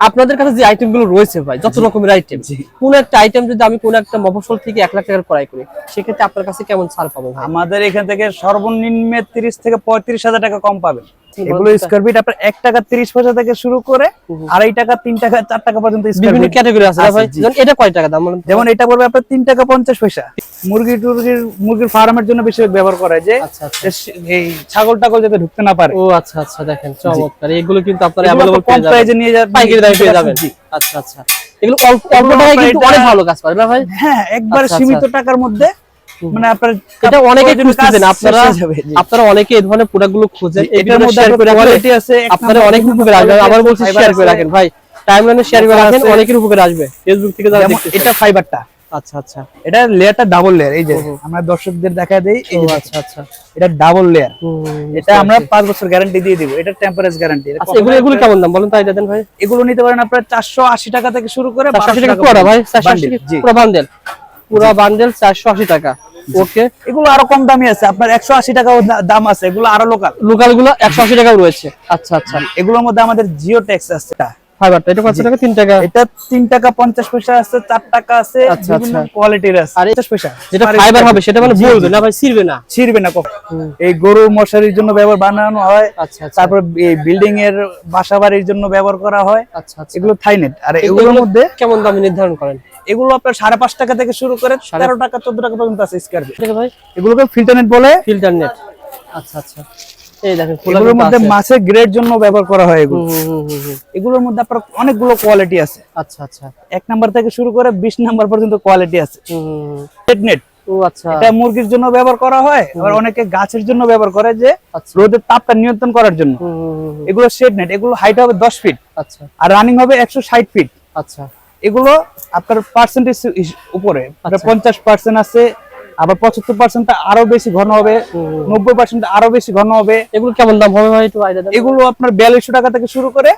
আপনাদের কাছে যে আইটেমগুলো রয়েছে ভাই যত রকমের আইটেম কোন একটা আইটেম যদি আমি কোন একটা মফসল থেকে এক লাখ টাকার ক্রয় করি সেক্ষেত্রে আপনার কাছে কেমন ছাড় পাবো আমাদের এখান থেকে সর্বনিম্ন তিরিশ থেকে পঁয়ত্রিশ হাজার টাকা কম পাবেন। এগুলো স্কোয়ার ফিট আপনার এক টাকা তিরিশ পয়সা থেকে শুরু করে আড়াই টাকা তিন টাকা চার টাকা পর্যন্ত স্কোয়ার বিভিন্ন ক্যাটাগরি আছে না আছে, ভাই? জি। যেমন এটা কয় টাকা দাম বলেন যেমন এটা পড়বে আপনার তিন টাকা পঞ্চাশ পয়সা। মুরগি টুরগির মুরগির ফার্মের জন্য বেশি ব্যবহার করা যে আচ্ছা আচ্ছা। এই ছাগল টাগল যাতে ঢুকতে না পারে। ও আচ্ছা আচ্ছা দেখেন চমৎকার। এগুলো কিন্তু আপনারা কম পেয়ে যাবেন। প্রাইজে নিয়ে যাবেন। পাইকারি দামে পেয়ে যাবেন। জি। আচ্ছা আচ্ছা। এগুলো অল্প অল্প টাকায় কিন্তু অনেক ভালো কাজ পারে না ভাই? হ্যাঁ একবার আচ্ছা, সীমিত। টাকার মধ্যে মানে আপনার এটা অনেকে খুঁজতেছেন। আপনারা আপনারা অনেকে এই ধরনের প্রোডাক্টগুলো খুঁজেন এটার মধ্যে কোয়ালিটি আছে আপনারা অনেক উপকার আসবে। আবার বলছি শেয়ার করে রাখেন ভাই। টাইমলাইনে শেয়ার করে রাখেন অনেকের উপকার আসবে। ফেসবুক থেকে যারা দেখতেছেন। এটা ফাইবারটা আচ্ছা আচ্ছা। এটা লেয়ারটা ডাবল লেয়ার এই যে আমরা দর্শকদের দেখা দেই এই যে আচ্ছা আচ্ছা। এটা ডাবল লেয়ার এটা আমরা পাঁচ বছর গ্যারান্টি দিয়ে দিব এটা টেম্পারেচার গ্যারান্টি আচ্ছা এগুলো এগুলো কেমন দাম বলেন তো এটা দেন ভাই? এগুলো নিতে পারেন আপনার চারশো আশি টাকা থেকে শুরু করে 480 1200 টাকা পুরো ভাই 480 জি। পুরো বান্ডেল। পুরো বান্ডেল 480 টাকা। ওকে। এগুলো আরও কম দামি আছে আপনার একশো আশি টাকা দাম আছে এগুলো আরও লোকাল লোকালগুলো 180 টাকাও রয়েছে। আচ্ছা আচ্ছা। এগুলোর মধ্যে আমাদের জিও ট্যাক্স আছে। ফাইবারটা এটা কত টাকা? 3 টাকা? এটা তিন টাকা পঞ্চাশ পয়সা আছে চার টাকা আছে আচ্ছা, বিভিন্ন আচ্ছা। কোয়ালিটির আছে। আর এ- পঞ্চাশ পয়সা। যেটা ফাইবার হবে সেটা মানে বলবে না ভাই ছিড়বে না? ছিড়বে না এই গরু মশারির জন্য ব্যবহার বানানো হয় আচ্ছা আচ্ছা। তারপর এই বিল্ডিং এর বাসা বাড়ির জন্য ব্যবহার করা হয়। আচ্ছা এগুলো থাইনেট আর এগুলোর মধ্যে কেমন দাম নির্ধারণ করেন? এগুলো আপনার সাড়ে পাঁচ টাকা থেকে শুরু করে তেরো টাকা চোদ্দ টাকা পর্যন্ত আছে স্কোয়ার ফিট এগুলোকে ফিল্টার নেট বলে। ফিল্টার নেট আচ্ছা আচ্ছা। এই দেখেন এগুলোর মধ্যে মাছের গ্রেড জন্য ব্যবহার করা হয় এগুলো। এগুলোর মধ্যে আপনার অনেকগুলো কোয়ালিটি আছে। আচ্ছা আচ্ছা। এক নাম্বার থেকে শুরু করে বিশ নাম্বার পর্যন্ত কোয়ালিটি আছে। নেট নেট আচ্ছা। এটা মুরগির জন্য ব্যবহার করা হয় আবার অনেকে গাছের জন্য ব্যবহার করে যে রোদের তাপটা নিয়ন্ত্রণ করার জন্য। এগুলো শেড নেট এগুলো হাইট হবে দশ ফিট আচ্ছা। আর রানিং হবে একশো ষাট ফিট আচ্ছা। এগুলো আপনার পার্সেন্টেজ উপরে। পঞ্চাশ পার্সেন্ট আছে আবার পঁচাত্তর পার্সেন্ট আরও বেশি ঘন হবে নব্বই পার্সেন্ট আরও বেশি ঘন হবে। এগুলো কেমন দাম হবে ভাই একটু এগুলো আপনার বিয়াল্লিশশো টাকা থেকে শুরু করে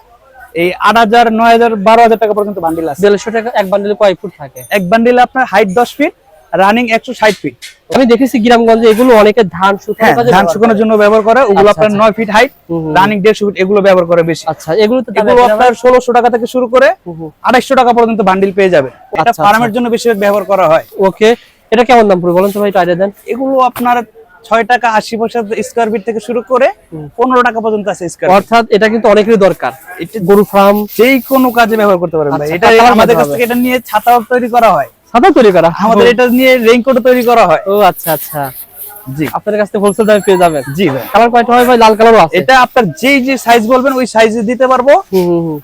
এই আট হাজার নয় হাজার বারো হাজার টাকা পর্যন্ত বান্ডিল আছে। দেড়শো টাকা এক বান্ডেলে কয় ফুট থাকে? এক বান্ডিলে আপনার হাইট দশ ফিট রানিং একশো ষাট ফিট আমি দেখেছি গ্রামগঞ্জে এগুলো অনেকে ধান শুকানোর হ্যাঁ ধান শুকানোর জন্য ব্যবহার করে ওগুলো আচ্ছা, আপনার আচ্ছা। নয় ফিট হাইট। রানিং দেড়শো ফিট এগুলো ব্যবহার করে বেশি। আচ্ছা এগুলো তো এগুলো আপনার ষোলোশো টাকা থেকে শুরু করে আড়াইশো টাকা পর্যন্ত বান্ডিল পেয়ে যাবে। এটা আচ্ছা, ফার্মের জন্য বেশি ব্যবহার করা হয়। ওকে এটা কেমন দাম পড়বে বলেন তো ভাই আইডিয়া দেন। এগুলো আপনার ছয় টাকা আশি পয়সা স্কোয়ার ফিট থেকে শুরু করে পনেরো টাকা পর্যন্ত আছে স্কোয়ার অর্থাৎ এটা কিন্তু অনেকেরই দরকার। এটা গরু ফার্ম যেই কোনো কাজে ব্যবহার করতে পারেন ভাই। আচ্ছা, এটা আমাদের কাছ থেকে এটা নিয়ে ছাতা তৈরি করা হয়। সাদা তৈরি করা? আমাদের এটা নিয়ে রেইনকোট তৈরি করা হয়। ও আচ্ছা আচ্ছা। জি। আপনার কাছ হোলসেল দামে পেয়ে যাবেন। জি ভাই। কালার কয়টা হয় ভাই? লাল কালারও আছে। এটা আপনার যেই যে সাইজ বলবেন ওই সাইজে দিতে পারব।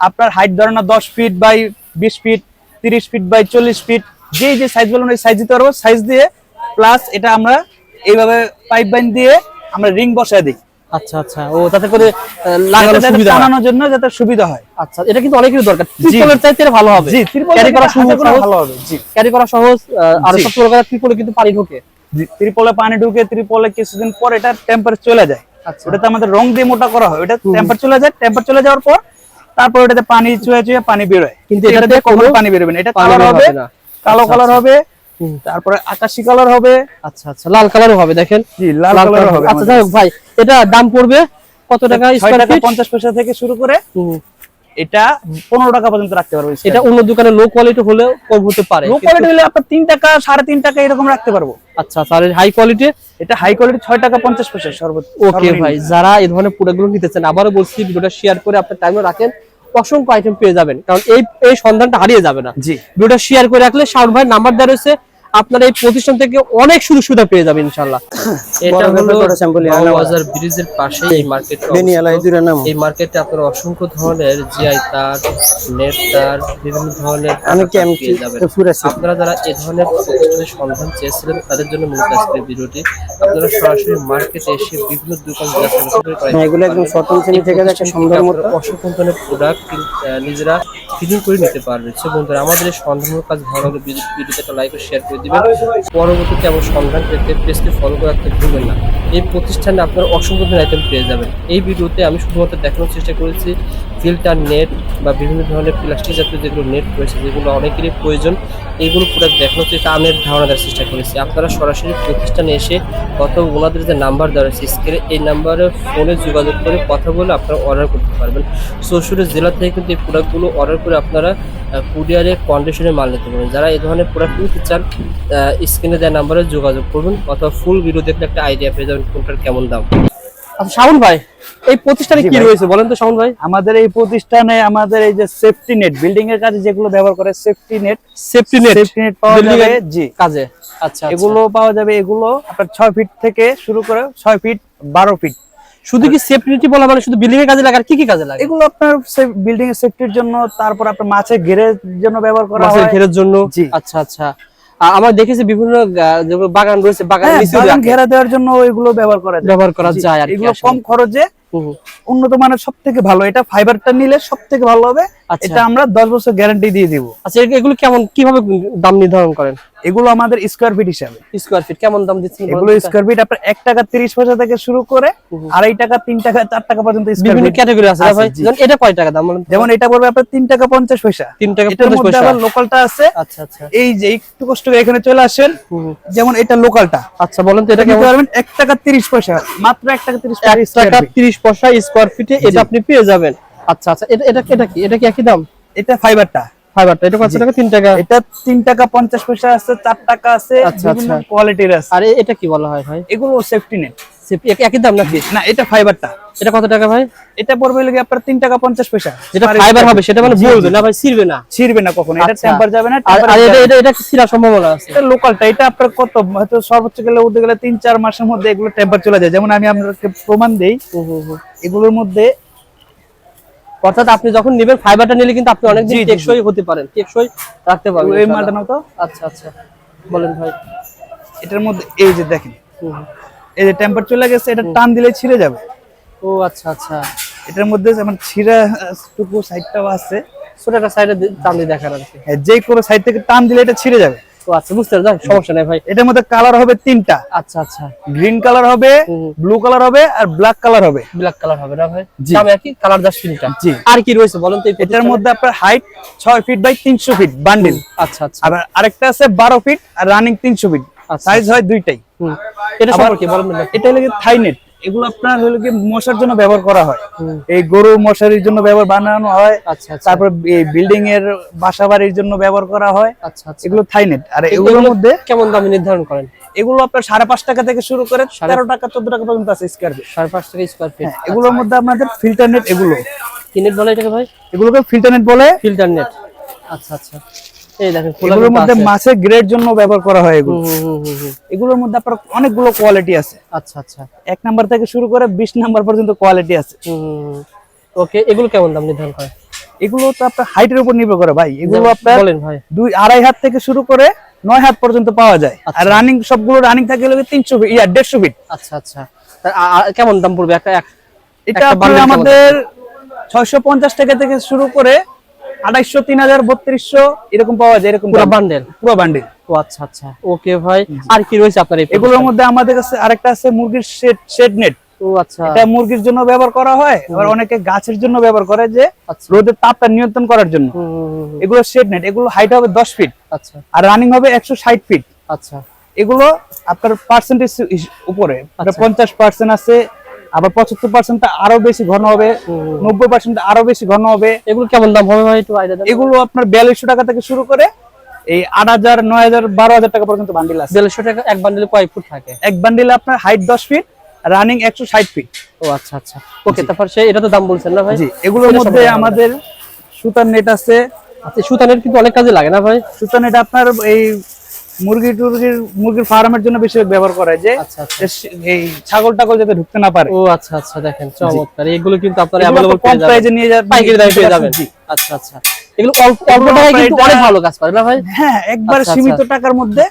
আপনার হাইট ধরেন দশ ফিট বাই বিশ ফিট তিরিশ ফিট বাই চল্লিশ ফিট যেই যে সাইজ বলবেন ওই সাইজ দিতে পারব। সাইজ দিয়ে প্লাস এটা আমরা এইভাবে পাইপ বাইন দিয়ে আমরা রিং বসায় দিই। আচ্ছা আচ্ছা। ও তাতে করে আহ, লাগানো যাতে সুবিধা টানানোর জন্য যাতে সুবিধা হয়। আচ্ছা এটা কিন্তু অনেকেরই দরকার। ত্রিপলের চাইতে ভালো হবে। জি ত্রিপল ক্যারি করা সহজ। ভালো হবে। জি। ক্যারি করা সহজ আর প্রকার ত্রিপলে কিন্তু পানি ঢোকে। ত্রিপলে পানি ঢুকে ত্রিপলে কিছুদিন পর এটা টেম্পার চলে যায়। আচ্ছা। ওটাতে আমাদের রং দিয়ে মোটা করা হয়। ওটা টেম্পার চলে যায়। টেম্পার চলে যাওয়ার পর তারপর ওটাতে পানি চুয়ে চুয়ে পানি বেরোয়। কিন্তু এটাতে কখনো পানি বেরোবে না। এটা কালার হবে। কালো আচ্ছা, কালার আচ্ছা। হবে তারপরে আকাশি কালার হবে। আচ্ছা আচ্ছা লাল কালারও হবে দেখেন। জি লাল কালার হবে আচ্ছা যাই ভাই এটা দাম পড়বে কত টাকা স্কয়ার ফিট পঞ্চাশ পয়সা থেকে শুরু করে এটা পনেরো টাকা পর্যন্ত রাখতে পারব এটা অন্য দোকানে লো কোয়ালিটি হলেও কম হতে পারে। লো কোয়ালিটি হলে আপনার তিন টাকা সাড়ে তিন টাকা এরকম রাখতে পারব। আচ্ছা আচ্ছা আর হাই কোয়ালিটি এটা হাই কোয়ালিটি ছয় টাকা পঞ্চাশ পয়সা সর্বোচ্চ ওকে ভাই যারা এই ধরনের প্রোডাক্টগুলো নিতে চান আবারও বলছি ভিডিওটা শেয়ার করে আপনার টাইমে রাখেন। অসংখ্য আইটেম পেয়ে যাবেন। কারণ এই এই সন্ধানটা হারিয়ে যাবে না। জি। ভিডিওটা শেয়ার করে রাখলে শাওন ভাই নাম্বার দেওয়া রয়েছে। আপনার এই প্রতিষ্ঠান থেকে অনেক সুযোগ সুবিধা পেয়ে যাবেন ইনশাল্লাহ এটা হলো বাজার ব্রিজের পাশে এই মার্কেট এই মার্কেটে আপনারা অসংখ্য ধরনের জিআই তার নেট তার বিভিন্ন ধরনের পেয়ে যাবেন। আপনারা যারা এই ধরনের প্রতিষ্ঠানের সন্ধান চেয়েছিলেন তাদের জন্য মূলত আজকের ভিডিওটি। আপনারা সরাসরি মার্কেটে এসে বিভিন্ন দোকান করেন এগুলো একদম শ্রেণি থেকে সুন্দর মতো। অসংখ্য ধরনের প্রোডাক্ট নিজেরা ফিটিং করে নিতে পারবে। সে বন্ধুরা আমাদের এই সন্ধানের কাজ ভালো লাগলে ভিডিওতে একটা লাইক ও শেয়ার করে দিবেন। পরবর্তীতে আমার সন্ধান পেতে পেজকে ফলো করে রাখতে ভুলবেন না। এই প্রতিষ্ঠানে আপনারা অসংখ্য ধরনের আইটেম পেয়ে যাবেন। এই ভিডিওতে আমি শুধুমাত্র দেখানোর চেষ্টা করেছি ফিল্টার নেট বা বিভিন্ন ধরনের প্লাস্টিক জাতীয় যেগুলো নেট রয়েছে, যেগুলো অনেকেরই প্রয়োজন, এইগুলো পুরো দেখানোর চেষ্টা আমি ধারণা দেওয়ার চেষ্টা করেছি। আপনারা সরাসরি প্রতিষ্ঠানে এসে অথবা ওনাদের যে নাম্বার দেওয়া রয়েছে স্ক্রিনে এই নাম্বারে ফোনে যোগাযোগ করে কথা বলে আপনারা অর্ডার করতে পারবেন। চৌষট্টি জেলা থেকে কিন্তু এই প্রোডাক্টগুলো অর্ডার করে আপনারা কুরিয়ারে কন্ডিশনে মাল নিতে পারবেন। যারা এই ধরনের প্রোডাক্ট নিতে চান স্ক্রিনে দেওয়া নাম্বারে যোগাযোগ করবেন অথবা ফুল ভিডিও দেখলে একটা আইডিয়া পেয়ে যাবেন কোনটার কেমন দাম? আচ্ছা শাওন ভাই এই প্রতিষ্ঠানে কি রয়েছে বলেন তো শাওন ভাই? আমাদের এই প্রতিষ্ঠানে আমাদের এই যে সেফটি নেট বিল্ডিং এর কাজে যেগুলো ব্যবহার করে safety net safety net safety net পাওয়া যাবে জি। কাজে? আচ্ছা এগুলো এগুলো পাওয়া যাবে এগুলো আপনার ছয় ফিট থেকে শুরু করে ছয় ফিট বারো ফিট শুধু কি সেফটি বলা মানে শুধু বিল্ডিং এর কাজে লাগে আর কি কি কাজে লাগে? এগুলো আপনার বিল্ডিং এর সেফটির জন্য তারপর আপনার মাছের ঘেরের জন্য ব্যবহার করা মাছের ঘেরের জন্য? জি। আচ্ছা আচ্ছা। আমার দেখেছি বিভিন্ন বাগান রয়েছে বাগান হ্যাঁ, বাগান ঘেরা দেওয়ার জন্য ওইগুলো ব্যবহার করা যায় ব্যবহার করা যায় আর এগুলো কম খরচে। উন্নত মানের সব থেকে ভালো এটা ফাইবারটা নিলে সব থেকে ভালো হবে। এটা আমরা দশ বছর গ্যারান্টি দিয়ে দিব। আচ্ছা এগুলো কেমন কীভাবে দাম নির্ধারণ করেন? এগুলো আমাদের স্কোয়ার ফিট হিসাবে। স্কোয়ার ফিট কেমন দাম দিচ্ছেন এগুলো? স্কোয়ার ফিট আপনার এক টাকা তিরিশ পয়সা থেকে শুরু করে হুম। আড়াই টাকা তিন টাকা চার টাকা পর্যন্ত স্কোয়ার ফিট ক্যাটাগরি আছে। ভাই যেমন এটা কয় টাকা দাম যেমন এটা পড়বে আপনার তিন টাকা পঞ্চাশ পয়সা। তিন টাকা এটার পঞ্চাশ মধ্যে পয়সা। আবার লোকালটা আছে। আচ্ছা আচ্ছা। এই যে একটু কষ্ট করে এখানে চলে আসেন। যেমন এটা লোকালটা আচ্ছা বলেন তো এটা কেমন? পারবেন এক টাকা তিরিশ পয়সা। মাত্র এক টাকা তিরিশ এক পয়সা টাকা square feet। তিরিশ পয়সা স্কোয়ার ফিটে এটা আপনি পেয়ে যাবেন। আচ্ছা আচ্ছা এটা এটা এটা কি এটা কি একই দাম? এটা ফাইবারটা ফাইবারটা এটা কত টাকা? তিন টাকা? এটা তিন টাকা পঞ্চাশ পয়সা আছে চার টাকা আছে আচ্ছা, বিভিন্ন আচ্ছা। কোয়ালিটির আছে। আর এটা কি বলা হয় ভাই? এগুলো সেফটি নেট সে- এক- একই দাম নাকি? না এটা ফাইবারটা এটা কত টাকা ভাই? এটা পড়বে লেগে আপনার তিন টাকা পঞ্চাশ পয়সা। যেটা ফাইবার হবে সেটা মানে বলবে না ভাই ছিড়বে না। ছিড়বে না কখনো এটা আচ্ছা। টেম্পার যাবে না আর এটা এটা এটা ছিড়ার সম্ভাবনা আছে। এটা লোকালটা এটা আপনার কত? হয়তো সর্বোচ্চ গেলে উঠতে গেলে তিন চার মাসের মধ্যে এগুলো টেম্পার চলে যায়। যেমন আমি আপনাকে প্রমাণ দেই। এগুলোর মধ্যে অর্থাৎ আপনি যখন নেবেন ফাইবারটা নিলে কিন্তু আপনি অনেকদিন জি, জি, টেকসই হতে পারেন টেকসই রাখতে পারবেন এই। মালটা নাও তো। আচ্ছা আচ্ছা। বলেন ভাই। এটার মধ্যে এই যে দেখেন। এই যে টেম্পার চলে গেছে এটা টান দিলে ছিঁড়ে যাবে। ও আচ্ছা আচ্ছা। এটার মধ্যে যেমন ছিঁড়া টুকু সাইডটাও আছে। ছোট একটা সাইডে টান দিয়ে দেখার আর কি। হ্যাঁ, যে কোনো সাইড থেকে টান দিলে এটা ছিঁড়ে যাবে। ও আচ্ছা বুঝতে পারছি সমস্যা নেই ভাই। এটার মধ্যে কালার হবে তিনটা। আচ্ছা আচ্ছা। গ্রিন কালার হবে ব্লু কালার হবে আর ব্ল্যাক কালার হবে। ব্ল্যাক কালার হবে না ভাই? জি। দাম একই কালার জি। আর কি রয়েছে বলেন তো এটার মধ্যে আপনার হাইট ছয় ফিট বাই তিনশো ফিট বান্ডিল আচ্ছা আচ্ছা। আবার আরেকটা আছে বারো ফিট আর রানিং তিনশো ফিট আচ্ছা। সাইজ হয় দুইটাই। এটা আবার- সম্পর্কে বলেন এটা থাইনেট। এগুলো আপনার হলো কি মশার জন্য ব্যবহার করা হয়। এই গরু মশারির জন্য ব্যবহার বানানো হয়। আচ্ছা আচ্ছা। তারপর এই বিল্ডিং এর বাসা বাড়ির জন্য ব্যবহার করা হয়। আচ্ছা এগুলো থাইনেট আর এগুলোর মধ্যে কেমন দামে নির্ধারণ করেন? এগুলো আপনার সাড়ে পাঁচ টাকা থেকে শুরু করে তেরো টাকা চোদ্দ টাকা পর্যন্ত আছে স্কোয়ার ফিট সাড়ে পাঁচ টাকা স্কোয়ার ফিট এগুলোর মধ্যে আপনাদের ফিল্টার নেট এগুলো। কি নেট বলে এটাকে ভাই? এগুলোকে ফিল্টার নেট বলে। ফিল্টার নেট আচ্ছা আচ্ছা। এই দেখেন এগুলোর মধ্যে মাছের গ্রেড জন্য ব্যবহার করা হয় এগুলো। এগুলোর মধ্যে আপনার অনেকগুলো কোয়ালিটি আছে। আচ্ছা আচ্ছা। এক নাম্বার থেকে শুরু করে বিশ নাম্বার পর্যন্ত কোয়ালিটি আছে। ওকে এগুলো কেমন দাম নির্ধারণ করে? এগুলো তো আপনার হাইটের উপর নির্ভর করে ভাই। এগুলো আপনার বলেন ভাই। দুই আড়াই হাত থেকে শুরু করে নয় হাত পর্যন্ত পাওয়া যায়। আচ্ছা। আর রানিং সবগুলো রানিং থাকে হলো তিনশো ফিট ইয়া দেড়শো ফিট আচ্ছা আচ্ছা। কেমন দাম পড়বে? একটা এটা? আমাদের ছয়শো পঞ্চাশ টাকা থেকে শুরু করে আড়াইশো তিন হাজার বত্রিশশো এরকম পাওয়া যায় এরকম পুরো। বান্ডেল পুরো বান্ডিল ও আচ্ছা আচ্ছা। ওকে ভাই আর কি রয়েছে আপনার এগুলোর মধ্যে আমাদের কাছে আরেকটা আছে মুরগির শেড শেড নেট ও আচ্ছা। এটা মুরগির জন্য ব্যবহার করা হয় আবার অনেকে গাছের জন্য ব্যবহার করে যে আচ্ছা। রোদের তাপটা নিয়ন্ত্রণ করার জন্য। এগুলো শেড নেট এগুলো হাইট হবে দশ ফিট আচ্ছা। আর রানিং হবে একশো ষাট ফিট আচ্ছা। এগুলো আপনার পার্সেন্টেজ উপরে আচ্ছা। পঞ্চাশ পার্সেন্ট আছে আবার পঁচাত্তর পার্সেন্ট আরও বেশি ঘন হবে নব্বই পার্সেন্ট আরও বেশি ঘন হবে। এগুলো কেমন দাম হবে ভাই একটু এগুলো আপনার বিয়াল্লিশশো টাকা থেকে শুরু করে এই আট হাজার নয় হাজার বারো হাজার টাকা পর্যন্ত বান্ডিল আছে। দেড়শো টাকা এক বান্ডেলে কয় ফুট থাকে? এক বান্ডিলে আপনার হাইট দশ ফিট রানিং একশো ষাট ফিট ও আচ্ছা আচ্ছা। ওকে তারপর সে এটা তো দাম বলছেন না ভাই? এগুলোর মধ্যে আমাদের সুতার নেট আছে। আচ্ছা সুতানের কিন্তু অনেক কাজে লাগে না ভাই? সুতার নেট আপনার এই মুরগি টুরগির মুরগির ফার্মের জন্য বেশি ব্যবহার করা হয় যে আচ্ছা আচ্ছা। এই ছাগল টাগল যাতে ঢুকতে না পারে। ও আচ্ছা আচ্ছা দেখেন চমৎকার। এগুলো কিন্তু আপনারা কম প্রাইজে নিয়ে যাবেন পাইকারি দামে পেয়ে যাবেন। আচ্ছা আচ্ছা। এগুলো অল্প অল্প টাকায় কিন্তু অনেক ভালো কাজ পারে না ভাই? হ্যাঁ একবার আচ্ছা, সীমিত। টাকার মধ্যে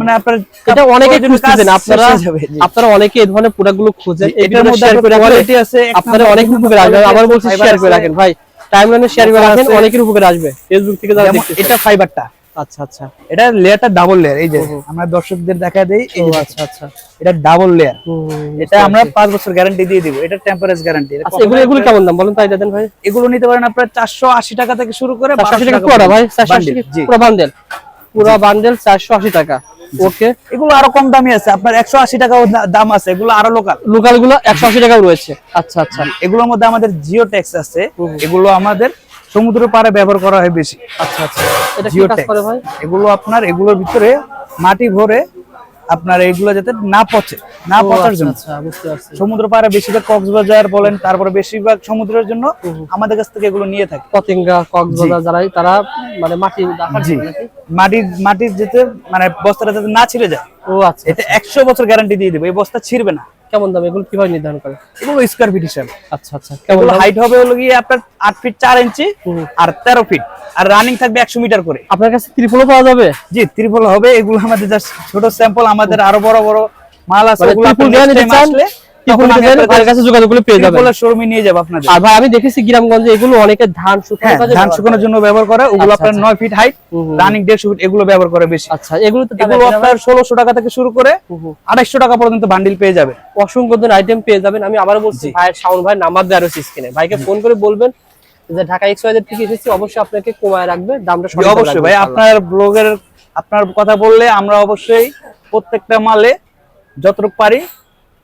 মানে আপনার এটা অনেকে খুঁজতেছেন। আপনারা শেষ আপনারা অনেকে এই ধরনের খুঁজেন। এটার মধ্যে কোয়ালিটি আছে আপনারা অনেক উপকার আসবে আবার বলছি শেয়ার করে রাখেন ভাই। টাইমলাইনে শেয়ার করে রাখেন অনেকের উপকার আসবে। ফেসবুক থেকে যারা এটা ফাইবারটা আচ্ছা আচ্ছা। এটা লেয়ারটা ডাবল লেয়ার এই যে আমরা দর্শকদের দেখা দেই এই যে আচ্ছা আচ্ছা। এটা ডাবল লেয়ার এটা আমরা পাঁচ বছর গ্যারান্টি দিয়ে দিব এটা টেম্পারেচার গ্যারান্টি আচ্ছা এগুলো এগুলো কেমন দাম বলেন তো আইডিয়া দেন ভাই? এগুলো নিতে পারেন আপনার চারশো আশি টাকা থেকে শুরু করে 480 টাকা পুরো ভাই 480 bundle, জি পুরো বান্ডেল পুরো বান্ডেল 480 টাকা। ওকে এগুলো আরও কম দামি আছে আপনার একশো আশি টাকাও দা- দাম আছে এগুলো আরও লোকাল লোকালগুলো 180 টাকাও রয়েছে। আচ্ছা আচ্ছা। এগুলোর মধ্যে আমাদের জিও ট্যাক্স আছে এগুলো আমাদের সমুদ্র পাড়ে ব্যবহার করা হয় বেশি। আচ্ছা আচ্ছা। এটা কি কাজ করে ভাই? এগুলো আপনার এগুলোর ভিতরে মাটি ভরে আপনার এগুলো যাতে না পচে না পচার আচ্ছা, জন্য। আচ্ছা সমুদ্র পাড়ে বেশিরভাগ কক্সবাজার বলেন তারপরে বেশিরভাগ সমুদ্রের জন্য আমাদের কাছ থেকে এগুলো নিয়ে থাকে। পতেঙ্গা কক্সবাজার যারা তারা মানে মাটি জি। নাকি? মাটির মাটির যেতে মানে বস্তাটা যাতে না ছিঁড়ে যায় ও আচ্ছা এটা একশো বছর গ্যারান্টি দিয়ে দিবে এই বস্তা ছিঁড়বে না। কেমন দাম? এগুলো কীভাবে নির্ধারণ করে? এগুলো স্কোয়ার ফিট হিসাবে। আচ্ছা আচ্ছা কেমন হাইট হবে হলো গিয়ে আপনার আট ফিট চার ইঞ্চি আর তেরো ফিট আর রানিং থাকবে একশো মিটার করে। আপনার কাছে ত্রিপলও পাওয়া যাবে? জি ত্রিপল হবে। এগুলো আমাদের জাস্ট ছোট স্যাম্পল আমাদের আরও বড় বড় মাল আছে। মানে ওগুলো আপনি নিতে চান? আসলে আমি দেখেছি গ্রামগঞ্জে এগুলো অনেকে ধান শুকানোর হ্যাঁ ধান শুকানোর জন্য ব্যবহার করে ওগুলো আচ্ছা, আপনার আচ্ছা। নয় ফিট হাইট। রানিং দেড়শো ফিট এগুলো ব্যবহার করে বেশি। আচ্ছা এগুলো এগুলো আপনার ষোলোশো টাকা থেকে শুরু করে আড়াইশো টাকা পর্যন্ত বান্ডিল পেয়ে যাবে। অসংখ্য আইটেম পেয়ে যাবেন। আমি বলছি ভাই শাওন ভাই নাম্বার দেওয়া রয়েছে স্ক্রিনে ভাইকে ফোন করে বলবেন যে ঢাকা এক্স ওয়াই থেকে এসেছি অবশ্যই আপনাকে কমায় রাখবে দামটা অবশ্যই ভাই আপনার ব্লগের আপনার কথা বললে আমরা অবশ্যই প্রত্যেকটা মালে যতটুকু পারি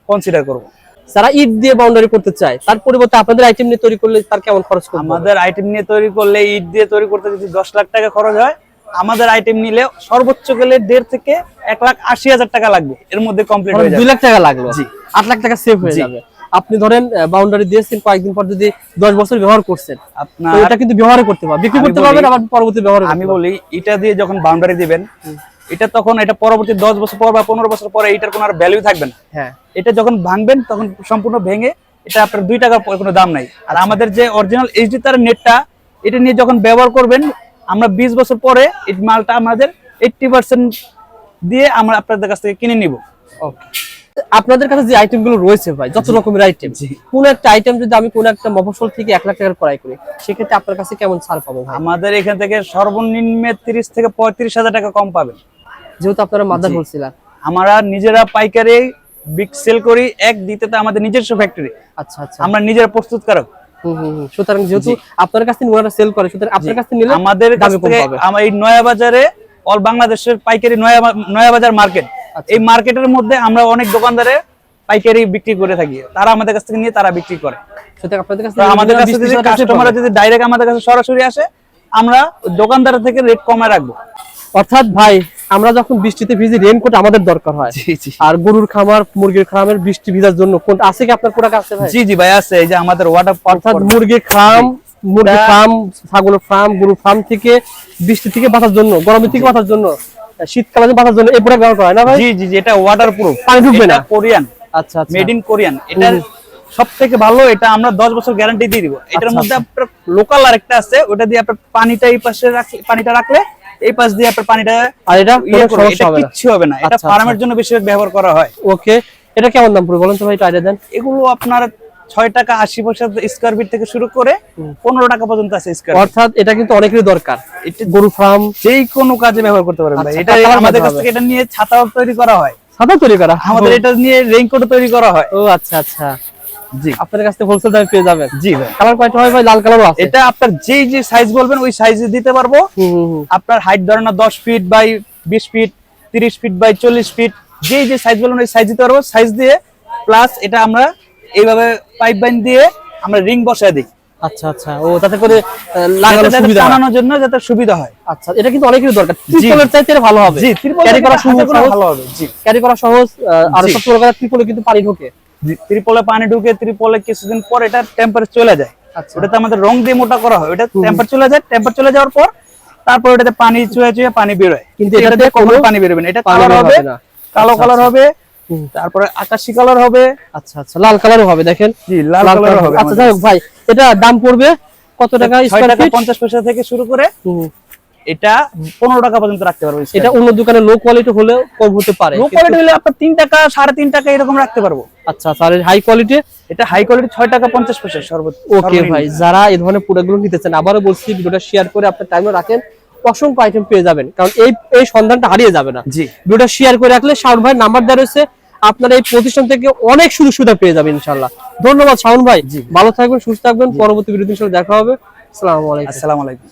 কনসিডার করব। যারা ঈদ দিয়ে বাউন্ডারি করতে চায় তার পরিবর্তে আপনাদের আইটেম নিয়ে তৈরি করলে তার কেমন খরচ করবে আমাদের আইটেম নিয়ে তৈরি করলে ইট দিয়ে তৈরি করতে যদি দশ লাখ টাকা খরচ হয় আমাদের আইটেম নিলে সর্বোচ্চ গেলে দেড় থেকে এক লাখ আশি হাজার টাকা লাগবে। এর মধ্যে কমপ্লিট হয়ে দুই যাবে লাখ টাকা লাগল। জি। আট লাখ টাকা সেভ হয়ে যাবে। আপনি ধরেন বাউন্ডারি দিয়েছেন কয়েকদিন পর যদি দশ বছর ব্যবহার করছেন তো আপনার এটা কিন্তু ব্যবহার করতে পারবেন বিক্রি করতে পারবেন আবার পরবর্তী ব্যবহার আমি বলি এটা দিয়ে যখন বাউন্ডারি দিবেন এটা তখন এটা পরবর্তী দশ বছর পর বা পনেরো বছর পরে এটার কোনো আর ভ্যালু থাকবে না। হ্যাঁ। এটা যখন ভাঙবেন তখন সম্পূর্ণ ভেঙে এটা আপনার দুই টাকা কোনো দাম নাই। আর আমাদের যে অরিজিনাল এইচডি তার নেটটা এটা নিয়ে যখন ব্যবহার করবেন আমরা বিশ বছর পরে এই মালটা আমাদের এইটটি পার্সেন্ট দিয়ে আমরা আপনাদের কাছ থেকে কিনে নিব। ওকে আপনাদের কাছে যে আইটেমগুলো রয়েছে ভাই যত রকমের আইটেম কোন একটা আইটেম যদি আমি কোন একটা মফসল থেকে এক লাখ টাকার ক্রয় করি সেক্ষেত্রে আপনার কাছে কেমন ছাড় পাবো আমাদের এখান থেকে সর্বনিম্নে তিরিশ থেকে পঁয়ত্রিশ হাজার টাকা কম পাবেন। যেহেতু আপনারা মাদার হোলসেলার আমরা নিজেরা পাইকারি বিগ সেল করি এক দিতে তো আমাদের নিজস্ব ফ্যাক্টরি আচ্ছা আচ্ছা। আমরা নিজেরা প্রস্তুতকারক। সুতরাং যেহেতু আপনার কাছ থেকে ওনারা সেল করে সুতরাং আপনার কাছ থেকে নিলে আমাদের কাছ থেকে। আমার এই নয়া বাজারে অল বাংলাদেশের পাইকারি নয়া নয়া বাজার মার্কেট আচ্ছা। এই মার্কেটের মধ্যে আমরা অনেক দোকানদারে পাইকারি বিক্রি করে থাকি। তারা আমাদের কাছ থেকে নিয়ে তারা বিক্রি করে। সুতরাং আপনাদের কাছ আমাদের কাছে 20 যদি কাস্টমাররা যদি ডাইরেক্ট আমাদের কাছে সরাসরি আসে আমরা দোকানদার থেকে রেট কমায় রাখব। অর্থাৎ ভাই আমরা যখন বৃষ্টিতে ভিজি রেনকোট আমাদের দরকার হয়। আর গরুর খামার মুরগির খামারের বৃষ্টি ভিজার জন্য কোনটা আছে কি আপনার প্রোডাক্ট আছে ভাই? জি জি ভাই আছে। এই যে আমাদের ওয়াটার অর্থাৎ মুরগির ফার্ম মুরগির ফার্ম ছাগলের ফার্ম গরুর ফার্ম থেকে বৃষ্টি থেকে বাঁচার জন্য গরমের থেকে বাঁচার জন্য শীতকালে বাঁচার জন্য এই প্রোডাক্ট ব্যবহার করা হয় না ভাই? জি জি এটা ওয়াটার প্রুফ পানি ঢুকবে না? কোরিয়ান আচ্ছা আচ্ছা। মেড ইন কোরিয়ান এটার সব থেকে ভালো এটা আমরা দশ বছর গ্যারান্টি দিয়ে দিব। এটার আচ্ছা, মধ্যে আপনার লোকাল আরেকটা আছে ওটা দিয়ে আপনার পানিটা এই পাশে রাখলে পানিটা রাখলে এই পাশ দিয়ে আপনার পানিটা আর এটা ইয়ে এটা কিচ্ছু হবে না। এটা আচ্ছা, ফার্মের জন্য বেশিরভাগ ব্যবহার করা হয়। ওকে এটা কেমন দাম পড়বে বলেন তো ভাই idea দেন। এগুলো আপনার ছয় টাকা আশি পয়সা স্কোয়ার ফিট থেকে শুরু করে পনেরো টাকা পর্যন্ত আছে স্কোয়ার অর্থাৎ এটা কিন্তু অনেকেরই দরকার। গরু ফার্ম যেই কোনো কাজে ব্যবহার করতে পারবেন ভাই। আচ্ছা, এটা আমাদের কাছ থেকে এটা নিয়ে ছাতাও তৈরি করা হয়। সাদা তৈরি করা? আমাদের এটা নিয়ে রেইনকোট তৈরি করা হয়। ও আচ্ছা আচ্ছা। জি। আপনার কাছ হোলসেল দামে পেয়ে যাবেন। জি ভাই। কালার কয়টা হয় ভাই লাল কালারও আছে। এটা আপনার যেই যে সাইজ বলবেন ওই সাইজে দিতে পারব। আপনার হাইট ধরেন না দশ ফিট বাই বিশ ফিট তিরিশ ফিট বাই চল্লিশ ফিট যেই যে সাইজ বলবেন ওই সাইজ দিতে পারব। সাইজ দিয়ে প্লাস এটা আমরা এইভাবে পাইপ বাইন দিয়ে আমরা রিং বসায় দিই। আচ্ছা আচ্ছা। ও তাতে করে আহ, লাগানো যাতে সুবিধা। টানানোর জন্য যাতে সুবিধা হয়। আচ্ছা এটা কিন্তু অনেকেরই দরকার। ত্রিপলের চাইতে ভালো হবে। জি ত্রিপল ক্যারি করা সহজ ভালো হবে জি। ক্যারি করা সহজ আর সব প্রকার ত্রিপলে কিন্তু পানি ঢোকে। ত্রিপলে পানি ঢুকে ত্রিপলে কিছুদিন পর এটা টেম্পারেচার চলে যায়। আচ্ছা। ওটাতে আমাদের রং দিয়ে মোটা করা হয়। ওটা টেম্পার চলে যায় টেম্পার চলে যাওয়ার পর তারপর ওটাতে পানি চুয়ে চুয়ে পানি বেরোয় কিন্তু এটাতে কখনো কোনো পানি বেরোবে না। এটা কালার হবে কালো আচ্ছা, কালার আচ্ছা। হবে তারপরে আকাশি কালার হবে। আচ্ছা আচ্ছা। লাল কালারও হবে দেখেন। জি লাল কালার হবে আচ্ছা ভাই এটা দাম পড়বে কত টাকা? স্কয়ার ফিট পঞ্চাশ পয়সা থেকে শুরু করে এটা পনেরো টাকা পর্যন্ত রাখতে পারব এটা অন্য দোকানে লো কোয়ালিটি হলেও কম হতে পারে। লো কোয়ালিটি হলে আপনার তিন টাকা সাড়ে তিন টাকা এরকম রাখতে পারব। আচ্ছা আর হাই কোয়ালিটি এটা হাই কোয়ালিটি ছয় টাকা পঞ্চাশ পয়সা সর্বোচ্চ ওকে ভাই যারা এই ধরনের প্রোডাক্টগুলো নিতে চান আবারও বলছি ভিডিওটা শেয়ার করে আপনার টাইমও রাখেন। অসংখ্য আইটেম পেয়ে যাবেন কারণ এই এই সন্ধানটা হারিয়ে যাবে না। জি। ভিডিওটা শেয়ার করে রাখলে শাওন ভাইয়ের নাম্বার দেওয়া রয়েছে আপনারা এই প্রতিষ্ঠান থেকে অনেক সুযোগ সুবিধা পেয়ে যাবেন ইনশাল্লাহ ধন্যবাদ শাওন ভাই। ভালো থাকবেন সুস্থ থাকবেন পরবর্তী ইনশাল্লাহ দেখা হবে। আসসালামু আলাইকুম। আসসালামু আলাইকুম।